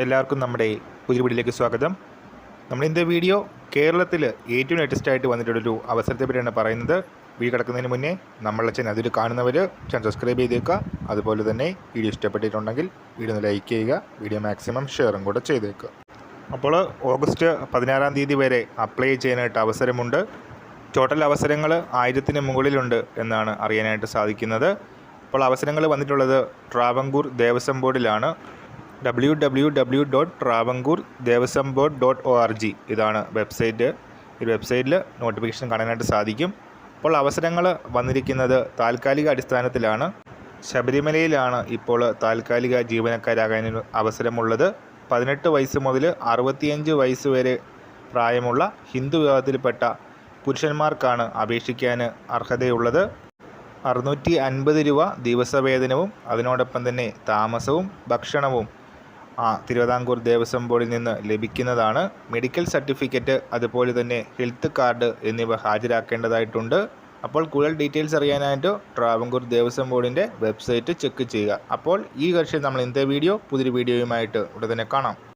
എല്ലാവർക്കും നമ്മുടെ പുതിയ വീഡിയോയിലേക്ക് സ്വാഗതം. നമ്മൾ ഇന്നത്തെ വീഡിയോ കേരളത്തിൽ ഏറ്റവും ലേറ്റസ്റ്റ് ആയിട്ട് വന്നിട്ടുള്ളൊരു അവസരത്തെ പറ്റിയാണ് പറയുന്നത്. വീഡിയോ കിടക്കുന്നതിന് മുന്നേ നമ്മളെ ചാനൽ അതിൽ കാണുന്നവർ ചാനൽ സബ്സ്ക്രൈബ് ചെയ്തേക്കുക. അതുപോലെ തന്നെ വീഡിയോ ഇഷ്ടപ്പെട്ടിട്ടുണ്ടെങ്കിൽ വീഡിയോ ഒന്ന് ലൈക്ക് ചെയ്യുക. വീഡിയോ മാക്സിമം ഷെയറും കൂടെ ചെയ്തേക്കുക. അപ്പോൾ ഓഗസ്റ്റ് പതിനാറാം തീയതി വരെ അപ്ലൈ ചെയ്യാനായിട്ട് അവസരമുണ്ട്. ടോട്ടൽ അവസരങ്ങൾ ആയിരത്തിന് മുകളിലുണ്ട് എന്നാണ് അറിയാനായിട്ട് സാധിക്കുന്നത്. അപ്പോൾ അവസരങ്ങൾ വന്നിട്ടുള്ളത് Travancore Devaswom ബോർഡിലാണ്. W W W dot Travancore Devaswom board dot O R G ഇതാണ് വെബ്സൈറ്റ്. ഈ വെബ്സൈറ്റിൽ നോട്ടിഫിക്കേഷൻ കാണാനായിട്ട് സാധിക്കും. അപ്പോൾ അവസരങ്ങൾ വന്നിരിക്കുന്നത് താൽക്കാലിക അടിസ്ഥാനത്തിലാണ്. ശബരിമലയിലാണ് ഇപ്പോൾ താൽക്കാലിക ജീവനക്കാരാകാൻ അവസരമുള്ളത്. പതിനെട്ട് വയസ്സ് മുതൽ അറുപത്തിയഞ്ച് വയസ്സ് വരെ പ്രായമുള്ള ഹിന്ദു വിഭാഗത്തിൽപ്പെട്ട പുരുഷന്മാർക്കാണ് അപേക്ഷിക്കാൻ അർഹതയുള്ളത്. അറുന്നൂറ്റി അൻപത് രൂപ ദിവസവേതനവും അതിനോടൊപ്പം തന്നെ താമസവും ഭക്ഷണവും ആ തിരുവിതാംകൂർ ദേവസ്വം ബോർഡിൽ നിന്ന് ലഭിക്കുന്നതാണ്. മെഡിക്കൽ സർട്ടിഫിക്കറ്റ് അതുപോലെ തന്നെ ഹെൽത്ത് കാർഡ് എന്നിവ ഹാജരാക്കേണ്ടതായിട്ടുണ്ട്. അപ്പോൾ കൂടുതൽ ഡീറ്റെയിൽസ് അറിയാനായിട്ട് ട്രാവങ്കൂർ ദേവസ്വം ബോർഡിന്റെ വെബ്സൈറ്റ് ചെക്ക് ചെയ്യുക. അപ്പോൾ ഈ വർഷം നമ്മൾ ഇന്നത്തെ വീഡിയോ പുതിയൊരു വീഡിയോയുമായിട്ട് ഉടനെ കാണാം.